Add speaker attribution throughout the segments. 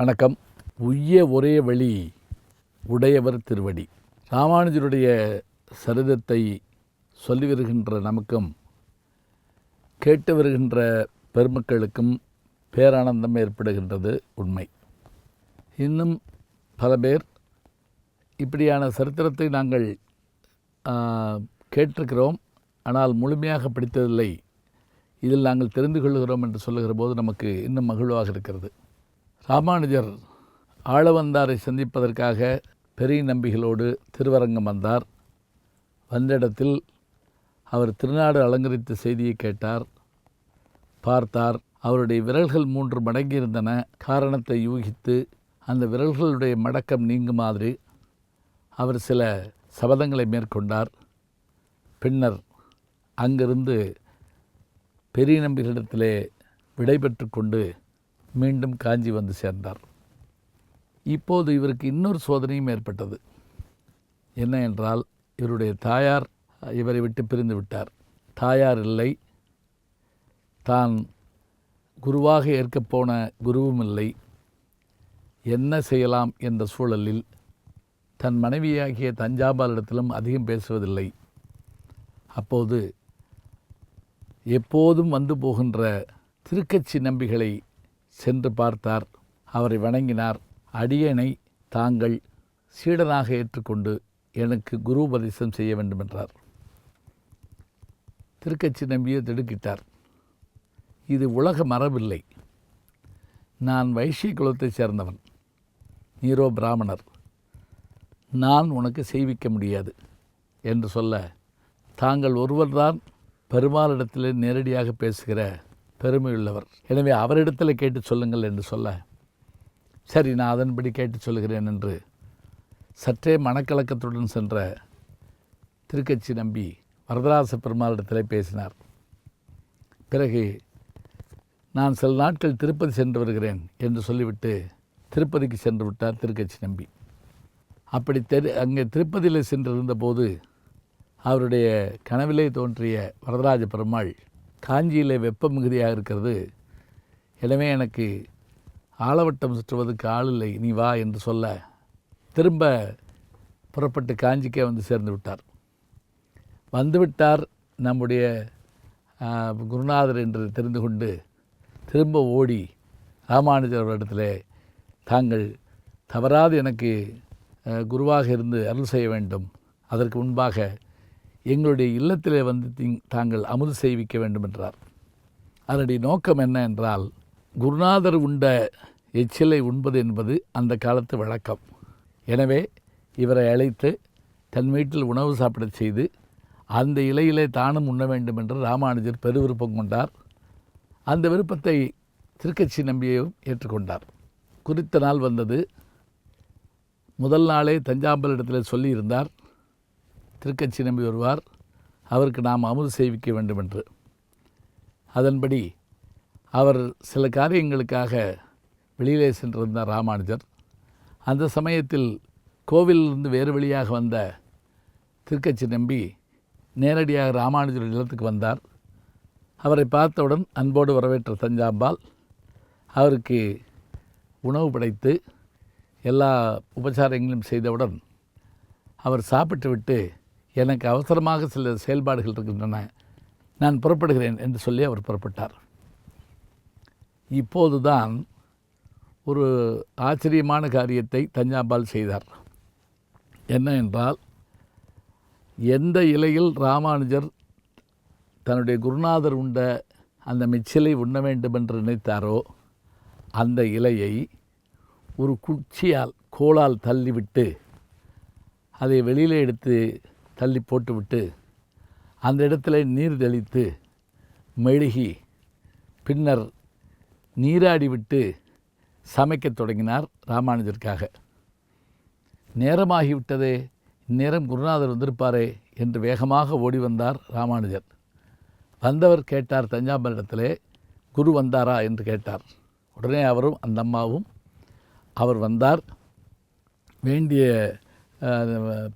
Speaker 1: வணக்கம். உய்ய ஒரே வழி உடையவர் திருவடி. ராமானுஜருடைய சரிதத்தை சொல்லி வருகின்ற நமக்கும் கேட்டு வருகின்ற பெருமக்களுக்கும் பேரானந்தம் ஏற்படுகின்றது உண்மை. இன்னும் பல பேர் இப்படியான சரித்திரத்தை நாங்கள் கேட்டிருக்கிறோம். ஆனால் முழுமையாக படித்ததில்லை. இதில் நாங்கள் தெரிந்து கொள்கிறோம் என்று சொல்லுகிற போது நமக்கு இன்னும் மகிழ்வாக இருக்கிறது. ராமானுஜர் ஆளவந்தாரை சந்திப்பதற்காக பெரிய நம்பிகளோடு திருவரங்கம் வந்தார். வந்த இடத்தில் அவர் திருநாடு அலங்கரித்த செய்தியை கேட்டார். பார்த்தார் அவருடைய விரல்கள் மூன்று மடங்கியிருந்தன காரணத்தை யூகித்து அந்த விரல்களுடைய மடக்கம் நீங்கும் மாதிரி அவர் சில சபதங்களை மேற்கொண்டார். பின்னர் அங்கிருந்து பெரிய நம்பிகளிடத்திலே விடைபெற்று கொண்டு மீண்டும் காஞ்சி வந்து சேர்ந்தார். இப்போது இவருக்கு இன்னொரு சோதனையும் ஏற்பட்டது. என்ன என்றால் இவருடைய தாயார் இவரை விட்டு பிரிந்து விட்டார். தாயார் இல்லை. தான் குருவாக ஏற்கப் போன குருவும் இல்லை. என்ன செய்யலாம் என்ற சூழலில் தன் மனைவியாகிய தஞ்சாபாலிடத்திலும் அதிகம் பேசுவதில்லை. அப்போது எப்போதும் வந்து போகின்ற திருக்கட்சி நம்பிகளை சென்று பார்த்தார். அவரை வணங்கினார். அடியனை தாங்கள் சீடனாக ஏற்றுக்கொண்டு எனக்கு குரு உபதேசம் செய்ய வேண்டும் என்றார் திருக்கட்சி நம்பியை திடுக்கிட்டார். இது உலக மரபில்லை. நான் வைஷ்ய குலத்தைச் சேர்ந்தவன். நீரோ பிராமணர். நான் உனக்கு செய்விக்க முடியாது என்று சொல்ல தாங்கள் ஒருவர்தான் பெருமாளிடத்தில் நேரடியாக பேசுகிற பெருமையுள்ளவர். எனவே அவரிடத்தில் கேட்டு சொல்லுங்கள் என்று சொல்ல சரி நான் அதன்படி கேட்டு சொல்லுகிறேன் என்று சற்றே மனக்கலக்கத்துடன் சென்ற திருக்கட்சி நம்பி வரதராச பெருமாளிடத்தில் பேசினார். பிறகு நான் சில நாட்கள் திருப்பதி சென்று வருகிறேன் என்று சொல்லிவிட்டு திருப்பதிக்கு சென்று விட்டார் திருக்கட்சி நம்பி. அப்படி தெரு அங்கே திருப்பதியில் சென்றிருந்தபோது அவருடைய கனவிலே தோன்றிய வரதராஜ பெருமாள் காஞ்சியில் வெப்ப மிகுதியாக இருக்கிறது. எனவே எனக்கு ஆலவட்டம் சுற்றுவதற்கு ஆள் இல்லை நீ வா என்று சொல்ல திரும்ப புறப்பட்டு காஞ்சிக்கே வந்து சேர்ந்து விட்டார். வந்துவிட்டார் நம்முடைய குருநாதர் என்று தெரிந்து கொண்டு திரும்ப ஓடி ராமானுஜர் அவரிடத்திலே தாங்கள் தவறாது எனக்கு குருவாக இருந்து அருள் செய்ய வேண்டும். அதற்கு முன்பாக எங்களுடைய இல்லத்திலே வந்து திங்- தாங்கள் அமுது செய்விக்க வேண்டும் என்றார் அதனுடைய நோக்கம் என்ன என்றால் குருநாதர் உண்ட எச்சிலை உண்பது என்பது அந்த காலத்து வழக்கம். எனவே இவரை அழைத்து தன் வீட்டில் உணவு சாப்பிடச் செய்து அந்த இலையிலே தானும் உண்ண வேண்டும் என்று ராமானுஜர் பெருவிருப்பம் கொண்டார். அந்த விருப்பத்தை திருக்கட்சி நம்பியையும் ஏற்றுக்கொண்டார். குறித்த நாள் வந்தது. முதல் நாளே தஞ்சாம்பலிடத்தில் சொல்லியிருந்தார். திருக்கட்சி நம்பி வருவார். அவருக்கு நாம் அமுது செய்விக்க வேண்டும் என்று அதன்படி அவர் சில காரியங்களுக்காக வெளியிலே சென்றிருந்தார் ராமானுஜர். அந்த சமயத்தில் கோவிலிருந்து வேறு வழியாக வந்த திருக்கட்சி நம்பி நேரடியாக ராமானுஜர் இல்லத்துக்கு வந்தார். அவரை பார்த்தவுடன் அன்போடு வரவேற்ற தஞ்சாம்பால் அவருக்கு உணவு படைத்து எல்லா உபச்சாரங்களையும் செய்தவுடன் அவர் சாப்பிட்டு விட்டு எனக்கு அவசரமாக சில செயல்பாடுகள் இருக்கின்றன. நான் புறப்படுகிறேன் என்று சொல்லி அவர் புறப்பட்டார். இப்போதுதான் ஒரு ஆச்சரியமான காரியத்தை தஞ்சாபால் செய்தார். என்ன என்றால் எந்த இலையில் ராமானுஜர் தன்னுடைய குருநாதர் உண்ட அந்த மிச்சிலை உண்ண வேண்டும் என்று நினைத்தாரோ அந்த இலையை ஒரு குச்சியால் கோலால் தள்ளிவிட்டு அதை வெளியில் எடுத்து தள்ளி போட்டுவிட்டு அந்த இடத்துல நீர் தெளித்து மெழுகி பின்னர் நீராடி விட்டு சமைக்கத் தொடங்கினார் ராமானுஜருக்காக. நேரமாகிவிட்டதே இந்நேரம் குருநாதர் வந்திருப்பாரே என்று வேகமாக ஓடி வந்தார் ராமானுஜர். வந்தவர் கேட்டார் தஞ்சாவூரிடத்திலே குரு வந்தாரா? என்று கேட்டார். உடனே அவரும் அந்த அம்மாவும். அவர் வந்தார். வேண்டிய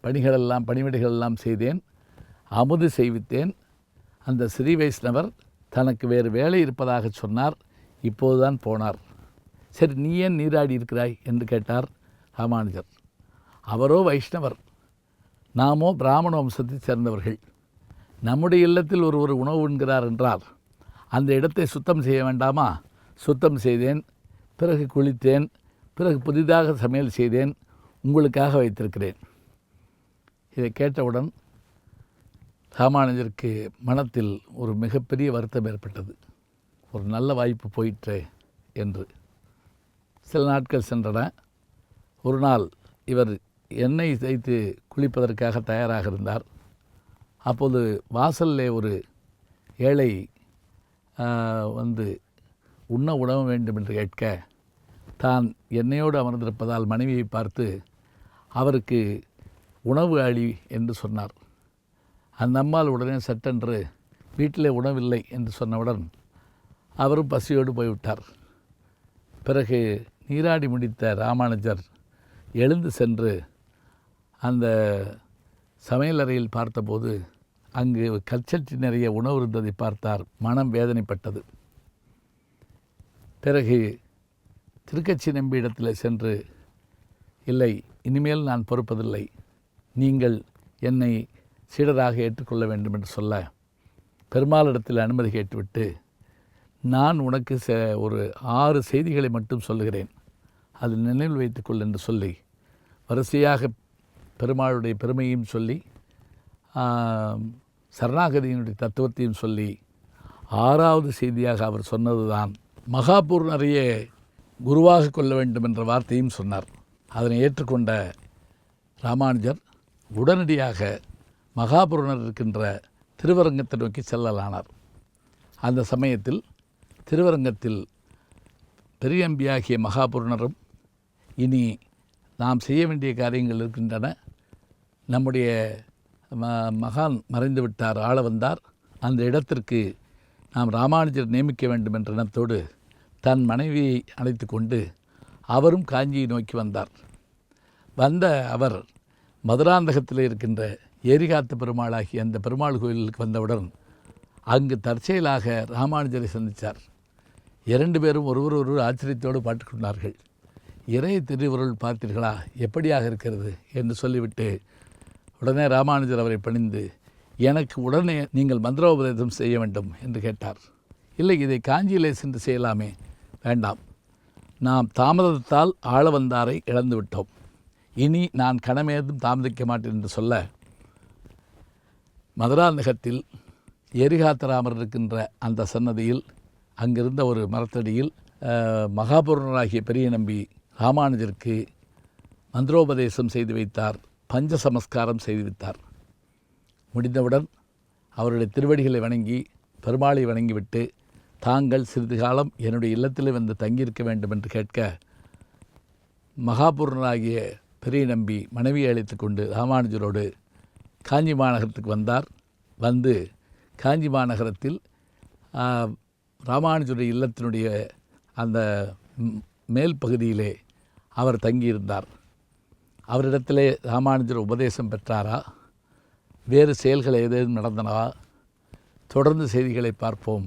Speaker 1: பணிகளெல்லாம் பணிவிடைகளெல்லாம் செய்தேன். அமுது செய்வித்தேன். அந்த ஸ்ரீ வைஷ்ணவர் தனக்கு வேறு வேலை இருப்பதாக சொன்னார். இப்போதுதான் போனார். சரி நீ ஏன் நீராடி இருக்கிறாய்? என்று கேட்டார் ராமானுஜர். அவரோ வைஷ்ணவர். நாமோ பிராமண வம்சத்தைச் சேர்ந்தவர்கள். நம்முடைய இல்லத்தில் ஒருவர் உணவு உண்கிறார் என்றால் அந்த இடத்தை சுத்தம் செய்ய வேண்டாமா? சுத்தம் செய்தேன். பிறகு குளித்தேன். பிறகு புதிதாக சமையல் செய்தேன். உங்களுக்காக வைத்திருக்கிறேன். இதை கேட்டவுடன் ராமானுஜருக்கு மனத்தில் ஒரு மிகப்பெரிய வருத்தம் ஏற்பட்டது. ஒரு நல்ல வாய்ப்பு போயிற்றே என்று. சில நாட்கள் சென்றன. ஒரு நாள் இவர் எண்ணெய் தேய்த்து குளிப்பதற்காக தயாராக இருந்தார். அப்போது வாசல்லே ஒரு ஏழை வந்து உண்ண உணவு வேண்டும் என்று கேட்க தான் எண்ணெயோடு அமர்ந்திருப்பதால் மனைவியை பார்த்து அவருக்கு உணவு அழி என்று சொன்னார். அந்த அம்மாள் உடனே சட்டென்று வீட்டிலே உணவில்லை என்று சொன்னவுடன் அவரும் பசியோடு போய்விட்டார். பிறகு நீராடி முடித்த ராமானுஜர் எழுந்து சென்று அந்த சமையலறையில் பார்த்தபோது அங்கு கச்சட்டி நிறைய உணவு இருந்ததை பார்த்தார். மனம் வேதனைப்பட்டது. பிறகு திருக்கச்சி நம்பி இடத்தில் சென்று இல்லை இனிமேல் நான் பொறுப்பதில்லை. நீங்கள் என்னை சீடராக ஏற்றுக்கொள்ள வேண்டும் என்று சொல்ல பெருமாளிடத்தில் அனுமதி கேட்டுவிட்டு நான் உனக்கு ச ஒரு ஆறு செய்திகளை மட்டும் சொல்லுகிறேன். அது நினைவில் வைத்துக்கொள் என்று சொல்லி வரிசையாக பெருமாளுடைய பெருமையும் சொல்லி சரணாகதியினுடைய தத்துவத்தையும் சொல்லி ஆறாவது செய்தியாக அவர் சொன்னதுதான். மகாபூர்ணரையே குருவாக கொள்ள வேண்டும் என்ற வார்த்தையும் சொன்னார். அதனை ஏற்றுக்கொண்ட ராமானுஜர் உடனடியாக மகாபுருணர் இருக்கின்ற திருவரங்கத்தை நோக்கி செல்லலானார். அந்த சமயத்தில் திருவரங்கத்தில் பெரியம்பியாகிய மகாபுருணரும் இனி நாம் செய்ய வேண்டிய காரியங்கள் இருக்கின்றன. நம்முடைய ம மகான் மறைந்துவிட்டார் ஆள வந்தார். அந்த இடத்திற்கு நாம் ராமானுஜர் நியமிக்க வேண்டும் என்ற எண்ணத்தோடு தன் மனைவியை அழைத்து கொண்டு அவரும் காஞ்சியை நோக்கி வந்தார். வந்த அவர் மதுராந்தகத்தில் இருக்கின்ற ஏரிகாத்த பெருமாளாகிய அந்த பெருமாள் கோயிலுக்கு வந்தவுடன் அங்கு தற்செயலாக ராமானுஜரை சந்தித்தார் இரண்டு பேரும் ஒருவர் ஒருவர் ஆச்சரியத்தோடு பாட்டுக்கொண்டார்கள் இறை திருவுருள் பார்த்தீர்களா? எப்படியாக இருக்கிறது? என்று சொல்லிவிட்டு உடனே ராமானுஜர் அவரை பணிந்து எனக்கு உடனே நீங்கள் மந்திரோபதேசம் செய்ய வேண்டும் என்று கேட்டார். இல்லை இதை காஞ்சியிலே சென்று செய்யலாமே. வேண்டாம். நாம் தாமதத்தால் ஆள வந்தாரை இழந்துவிட்டோம் இனி நான் கணமேதும் தாமதிக்க மாட்டேன் என்று சொல்ல மதுராந்தகத்தில் எரிகாத்தராமர் இருக்கின்ற அந்த சன்னதியில் அங்கிருந்த ஒரு மரத்தடியில் மகாபூரணராகிய பெரிய நம்பி ராமானுஜருக்கு மந்திரோபதேசம் செய்து வைத்தார் பஞ்ச சமஸ்காரம் செய்து வைத்தார் முடிந்தவுடன் அவருடைய திருவடிகளை வணங்கி பெருமாளை வணங்கிவிட்டு தாங்கள் சிறிது காலம் என்னுடைய இல்லத்தில் வந்து தங்கியிருக்க வேண்டும் என்று கேட்க மகாபூர்ணராகிய பெரிய நம்பி மனைவியை அழைத்து கொண்டு ராமானுஜரோடு காஞ்சி மாநகரத்துக்கு வந்தார். வந்து காஞ்சி மாநகரத்தில் ராமானுஜருடைய இல்லத்தினுடைய அந்த மேல் பகுதியிலே அவர் தங்கியிருந்தார். அவரிடத்திலே ராமானுஜர் உபதேசம் பெற்றாரா? வேறு செயல்கள் ஏதேனும் நடந்தனவா? தொடர்ந்து செய்திகளை பார்ப்போம்.